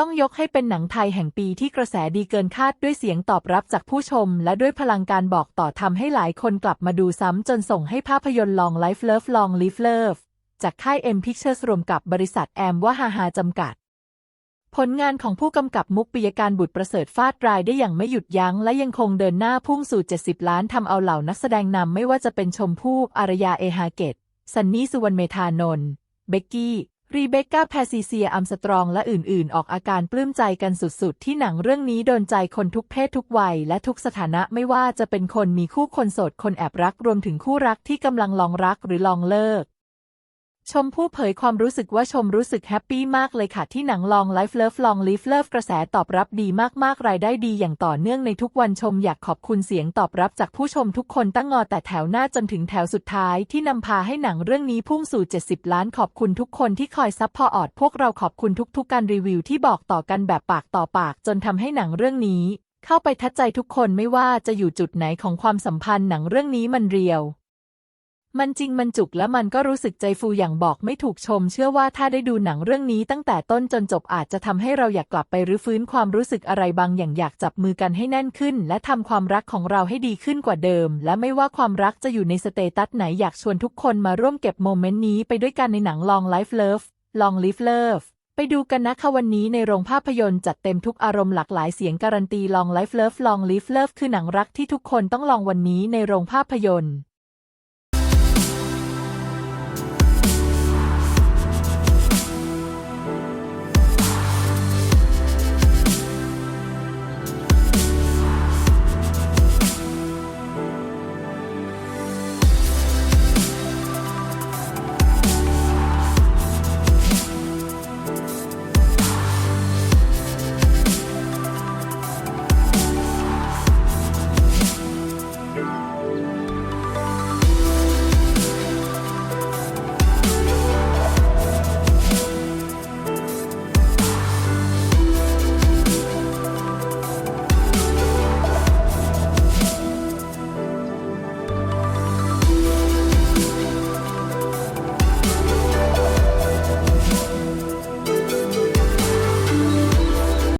ต้องยกให้เป็นหนังไทยแห่งปีที่กระแสดีเกินคาดด้วยเสียงตอบรับจากผู้ชม และด้วยพลังการบอกต่อทำให้หลายคนกลับมาดูซ้ำจนส่งให้ภาพยนตร์ลอง Life Love Long Live Love จากค่าย M Pictures รวมกับบริษัทแอมว่าฮาฮาจำกัด ผลงานของผู้กำกับมุกปิยการบุตรประเสริฐฟาดรายได้อย่างไม่หยุดยั้ง และยังคงเดินหน้าพุ่งสู่ 70 ล้านทำเอาเหล่านักแสดงนำไม่ว่าจะเป็นชมพู่อารยาเอฮาเกตซันนี่สุวรรณเมธานนท์เบกกี้ รีเบคก้าแพซิเซียอัมสตรองและอื่นๆ ออกอาการปลื้มใจกันสุดๆ ที่หนังเรื่องนี้โดนใจคนทุกเพศทุกวัย และทุกสถานะไม่ว่าจะเป็นคนมีคู่คนโสดคนแอบรักรวมถึงคู่รักที่กำลังลองรักหรือลองเลิก ชมพู่เผยความรู้สึกว่าชมรู้สึกแฮปปี้มากเลยค่ะ ที่หนังลอง Life Love Long Live Love กระแสตอบรับดีมากๆ รายได้ดีอย่างต่อเนื่องในทุกวันชมอยากขอบคุณเสียงตอบรับจากผู้ชมทุกคนตั้งงอแต่แถวหน้าจนถึงแถวสุดท้ายที่นำพาให้หนังเรื่องนี้พุ่งสู่ 70 ล้านขอบคุณทุกคนที่คอยซัพพอร์ตพวกเราขอบคุณทุกๆ การรีวิวที่บอกต่อกันแบบปากต่อปาก จนทำให้หนังเรื่องนี้ เข้าไปทัดใจทุกคนไม่ว่าจะอยู่จุดไหนของความสัมพันธ์หนังเรื่องนี้มันเรียว มันจริงมันจุกและมันก็รู้สึกใจฟูอย่างบอกไม่ถูกชม เชื่อว่าถ้าได้ดูหนังเรื่องนี้ตั้งแต่ต้นจนจบอาจจะทำให้เราอยากกลับไปรื้อฟื้นความรู้สึกอะไรบางอย่างอยากจับมือกันให้แน่นขึ้น และทำความรักของเราให้ดีขึ้นกว่าเดิม และไม่ว่าความรักจะอยู่ในสเตตัสไหนอยากชวนทุกคนมาร่วมเก็บโมเมนต์นี้ไปด้วยกันในหนัง Long Life Love Long Live Love ไปดูกันนะคะวันนี้ในโรงภาพยนตร์จัดเต็มทุกอารมณ์หลากหลายเสียงการันตี Long Life Love Long Live Love คือหนังรักที่ทุกคนต้องลองวันนี้ในโรงภาพยนตร์